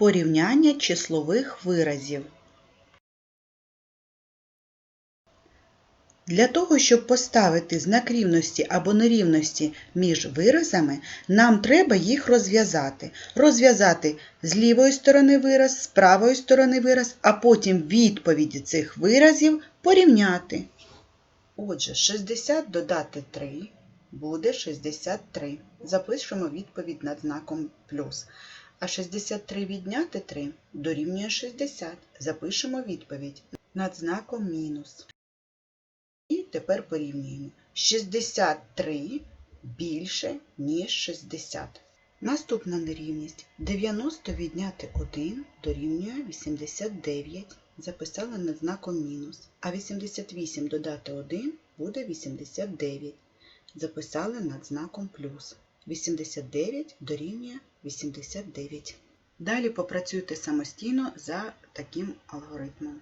Порівняння числових виразів. Для того, щоб поставити знак рівності або нерівності між виразами, нам треба їх розв'язати. Розв'язати з лівої сторони вираз, з правої сторони вираз, а потім відповіді цих виразів порівняти. Отже, 60 додати 3 буде 63. Запишемо відповідь над знаком плюс. А 63 відняти 3 дорівнює 60. Запишемо відповідь над знаком мінус. І тепер порівнюємо. 63 більше, ніж 60. Наступна нерівність. 90 відняти 1 дорівнює 89. Записали над знаком мінус. А 88 додати 1 буде 89. Записали над знаком плюс. 89 дорівнює 89. Далі попрацюйте самостійно за таким алгоритмом.